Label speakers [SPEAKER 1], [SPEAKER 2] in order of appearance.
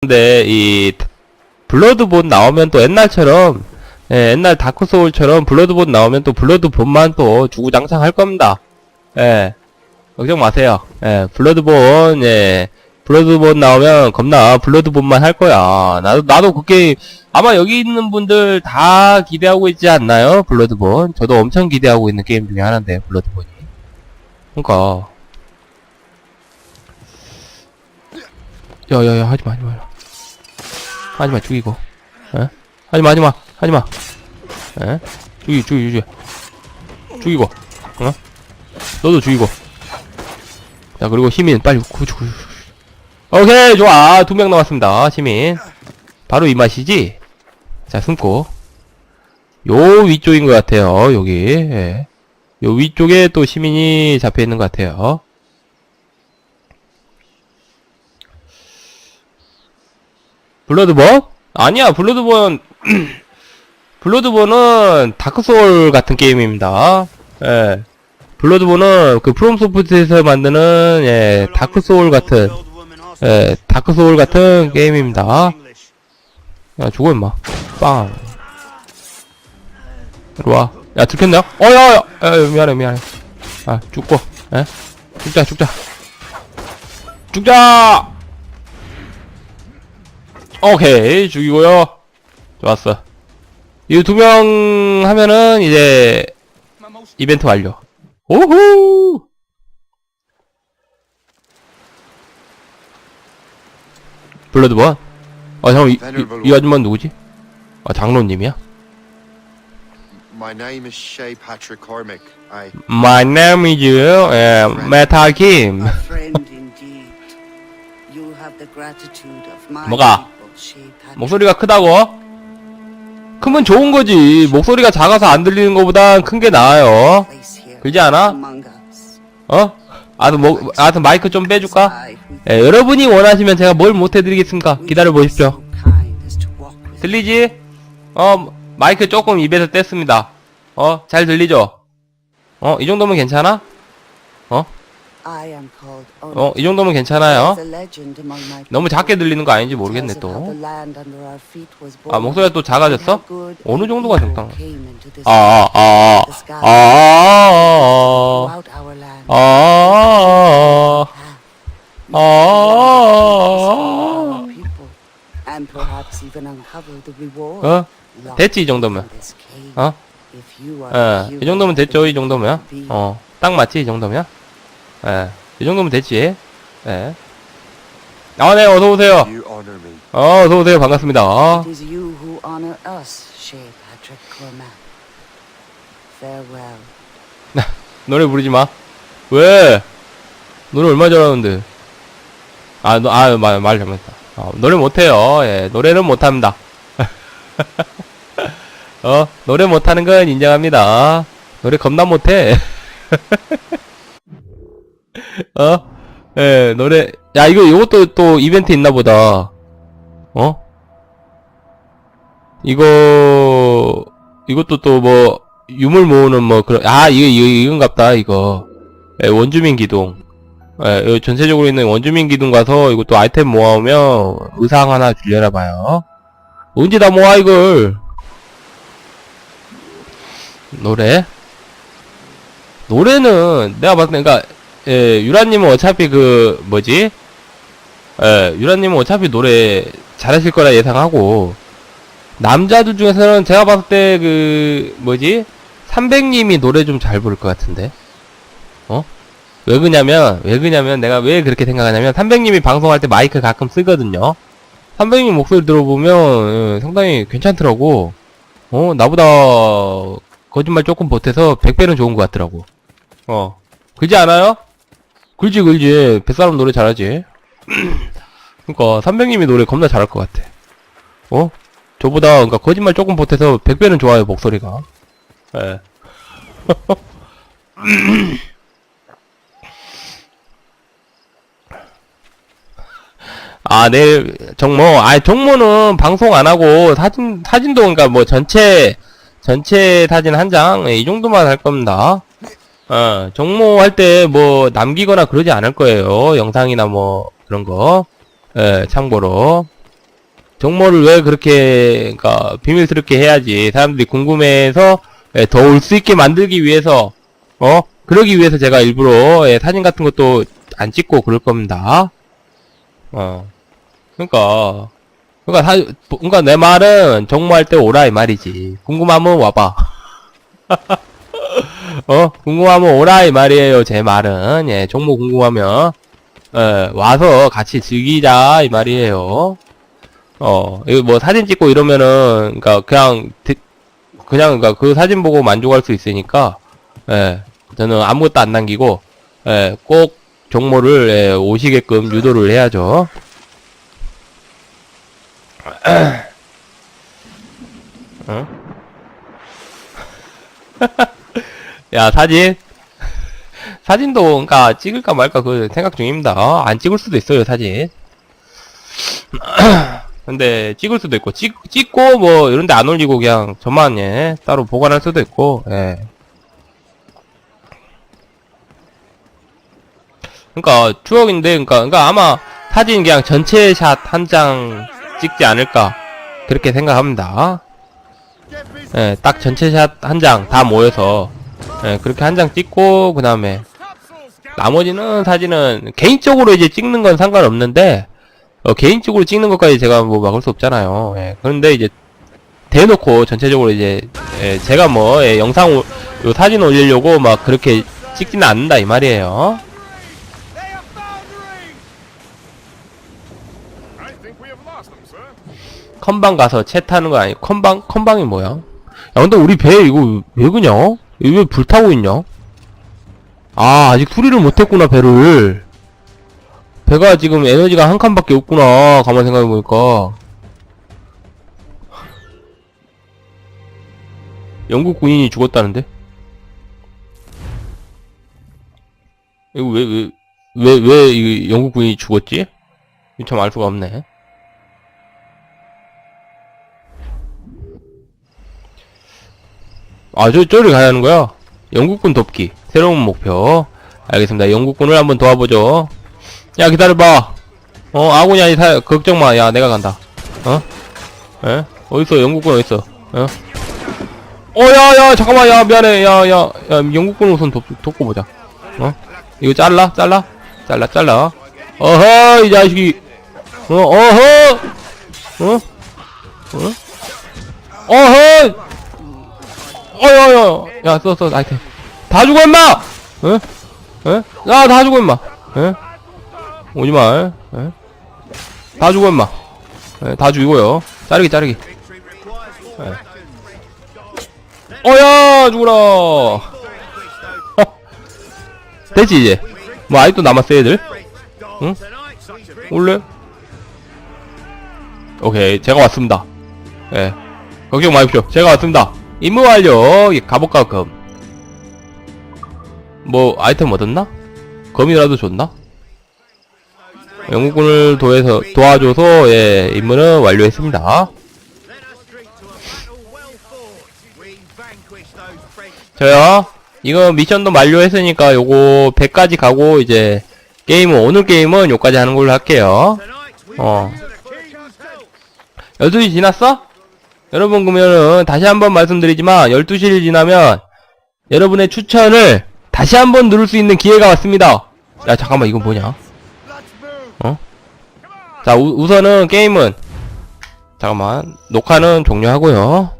[SPEAKER 1] 근데 이 블러드본 나오면 또 옛날처럼 예, 옛날 다크 소울처럼 블러드본 나오면 또 블러드본만 또 주구장창 할 겁니다. 예. 걱정 마세요. 예, 블러드본 예. 블러드본 나오면 겁나 블러드본만 할 거야. 나도 나도 그 게임 아마 여기 있는 분들 다 기대하고 있지 않나요? 블러드본. 저도 엄청 기대하고 있는 게임 중에 하나인데 블러드본이. 그러니까 야야야 하지 마 하지 마 하지마 죽이고. 에? 하지마 하지마 하지마. 에? 죽이 죽이 죽이. 죽이고. 어? 너도 죽이고. 자 그리고 시민 빨리 구주 오케이 좋아. 두 명 남았습니다 시민. 바로 이 맛이지? 자 숨고. 요 위쪽인 것 같아요 여기. 예. 요 위쪽에 또 시민이 잡혀 있는 것 같아요 블러드본? 아니야, 블러드본, 블러드본은 다크소울 같은 게임입니다. 예. 블러드본은 그 프롬소프트에서 만드는, 예, 다크소울 같은, 예, 다크소울 같은 게임입니다. 야, 죽어, 임마. 빵. 이리 와. 야, 들켰냐? 어, 야, 야, 야, 미안해, 미안해. 아, 죽고, 예? 죽자, 죽자. 죽자! 오케이 죽이고요 좋았어 이 두 명 하면은 이제 이벤트 완료 오호 블러드본 아 잠깐 이, 이, 이 아줌마 누구지? 아 장로님이야?
[SPEAKER 2] My name is Shay Patrick Cormick. I
[SPEAKER 1] My name is 예, 메타 김
[SPEAKER 3] A friend indeed. You have the gratitude of my
[SPEAKER 1] 뭐가? 목소리가 크다고? 크면 좋은 거지 목소리가 작아서 안 들리는 것보단 큰 게 나아요 그러지 않아? 어? 아무튼 뭐, 아무튼 마이크 좀 빼줄까? 예, 여러분이 원하시면 제가 뭘 못해드리겠습니까? 기다려 보십시오.
[SPEAKER 3] so kind as to walk with
[SPEAKER 1] 들리지? 어, 마이크 조금 입에서 뗐습니다. 어, 잘 들리죠? 어, 이 정도면 괜찮아? 어?
[SPEAKER 3] I am called
[SPEAKER 1] 어, 이 정도면 괜찮아요? 너무 작게 들리는 거 아닌지 모르겠네, 또. 아, 목소리가 또 작아졌어? 어느 정도가
[SPEAKER 3] this
[SPEAKER 1] 아, 아, 아, 아, 아. 아, 아, 아,
[SPEAKER 3] reward.
[SPEAKER 1] 어? 됐지, 이 정도면. 어? 예,
[SPEAKER 3] the
[SPEAKER 1] 이 정도면 됐죠, 이 정도면. 어, 딱 맞지, 이 정도면. 예, 이 정도면 됐지. 예. 아, 네, 어서오세요. 어, 어서오세요. 반갑습니다.
[SPEAKER 3] It is you who honor us, Shea Patrick Cormac. Farewell.
[SPEAKER 1] 노래 부르지 마. 왜? 노래 얼마 잘하는데. 아, 너, 아, 말, 말 잘못했다. 어, 노래 못해요. 예, 노래는 못합니다. 어, 노래 못하는 건 인정합니다. 노래 겁나 못해. 어? 예, 노래, 야, 이거, 이것도 또 이벤트 있나 보다. 어? 이거, 이것도 또 뭐, 유물 모으는 뭐, 그런, 아, 이거, 이거, 이건갑다, 이거. 예, 원주민 기둥. 예, 전체적으로 있는 원주민 기둥 가서 이것도 아이템 모아오면 의상 하나 주려나 봐요. 언제 다 모아, 이걸. 노래? 노래는, 내가 봤을 때, 그니까, 예, 유라님은 어차피 그, 뭐지? 예, 유라님은 어차피 노래 잘하실 거라 예상하고, 남자들 중에서는 제가 봤을 때 그 뭐지? 300님이 노래 좀 잘 부를 것 같은데. 어? 왜 그냐면 왜 그냐면 내가 왜 그렇게 생각하냐면 300님이 방송할 때 마이크 가끔 쓰거든요. 300님 목소리 들어보면 예, 상당히 괜찮더라고. 어? 나보다 거짓말 조금 보태서 100배는 좋은 것 같더라고. 어. 그지 않아요? 글지 글지. 뱃사람 노래 잘하지? 그니까 300님이 노래 겁나 잘할 것 같아. 어? 저보다 그러니까 거짓말 조금 보태서 100배는 좋아요 목소리가. 예. 아 내일 정모. 아 정모는 방송 안 하고 사진 사진도 그러니까 뭐 전체 전체 사진 한 장? 이 정도만 할 겁니다 어 정모 할 때 뭐 남기거나 그러지 않을 거예요 영상이나 뭐 그런 거 예, 참고로 정모를 왜 그렇게, 그니까, 비밀스럽게 해야지. 사람들이 궁금해해서, 예, 더올 수 있게 만들기 위해서, 어? 그러기 위해서 제가 일부러, 예, 사진 같은 것도 안 찍고 그럴 겁니다. 어. 그니까, 그니까, 사, 그니까 내 말은 정모할 때 오라 이 말이지. 궁금하면 와봐. 어? 궁금하면 오라 이 말이에요. 제 말은. 예, 종목 궁금하면, 예, 와서 같이 즐기자 이 말이에요. 어, 이거 뭐 사진 찍고 이러면은, 그니까 그냥, 드- 그냥, 그니까 그 사진 보고 만족할 수 있으니까, 예, 저는 아무것도 안 남기고, 예, 꼭 종모를, 예, 오시게끔 유도를 해야죠. 어? 야, 사진. 사진도, 그니까, 찍을까 말까, 그, 생각 중입니다. 어, 안 찍을 수도 있어요, 사진. 근데, 찍을 수도 있고, 찍, 찍고, 뭐, 이런데 안 올리고, 그냥, 저만, 예, 따로 보관할 수도 있고, 예. 그니까, 추억인데, 그니까, 그니까 아마, 사진 그냥 전체 샷 한 장 찍지 않을까, 그렇게 생각합니다. 예, 딱 전체 샷 한 장 다 모여서 예, 그렇게 한 장 찍고 그 다음에 나머지는 사진은 개인적으로 이제 찍는 건 상관없는데 어, 개인적으로 찍는 것까지 제가 뭐 막을 수 없잖아요. 예, 그런데 이제 대놓고 전체적으로 이제 예, 제가 뭐 예, 영상 오- 요 사진 올리려고 막 그렇게 찍지는 않는다 이 말이에요. 컨방 가서 채 타는 거 아니고 컨방 컨방이 뭐야? 야 근데 우리 배 이거 왜 그냐? 왜 불타고 있냐? 아 아직 수리를 못했구나 배를 배가 지금 에너지가 한 칸밖에 없구나 가만 생각해보니까 영국 군인이 죽었다는데? 이거 왜 왜 왜 왜 이 영국 군인이 죽었지? 참 알 수가 없네 아, 저, 저리 가야 하는 거야? 영국군 돕기. 새로운 목표. 알겠습니다. 영국군을 한번 도와보죠. 야, 기다려봐. 어, 아군이 아니, 사, 걱정 마. 야, 내가 간다. 어? 에? 어딨어? 영국군 어딨어? 어? 어, 야, 야, 잠깐만, 야, 미안해. 야, 야, 야, 영국군 우선 돕, 돕고 보자. 어? 이거 잘라? 잘라? 잘라, 잘라. 어허, 이 자식이. 어, 어허! 어? 어? 어허! 어여여 야써써 아이템 다 죽어 임마 에? 에? 야다 죽어 임마 에? 오지마 에? 다 죽어 임마 에? 다 죽이고요 자르기 자르기 에. 어야 죽어라 됐지 이제 뭐 아직도 남았어 얘들 응? 올래? 오케이 제가 왔습니다 예 걱정 마십시오 제가 왔습니다 임무 완료 예, 가볼까 검. 뭐 아이템 얻었나? 검이라도 줬나? 영국군을 도해서 도와줘서 예 임무는 완료했습니다. 저요 이거 미션도 완료했으니까 요거 100까지 가고 이제 게임은 오늘 게임은 요까지 하는 걸로 할게요. 어.
[SPEAKER 4] to the king's help.
[SPEAKER 1] 12시 지났어? 여러분 그러면은 다시 한번 말씀드리지만 12시를 지나면 여러분의 추천을 다시 한번 누를 수 있는 기회가 왔습니다. 야 잠깐만 이건 뭐냐? 어? 자 우, 우선은 게임은 잠깐만 녹화는 종료하고요.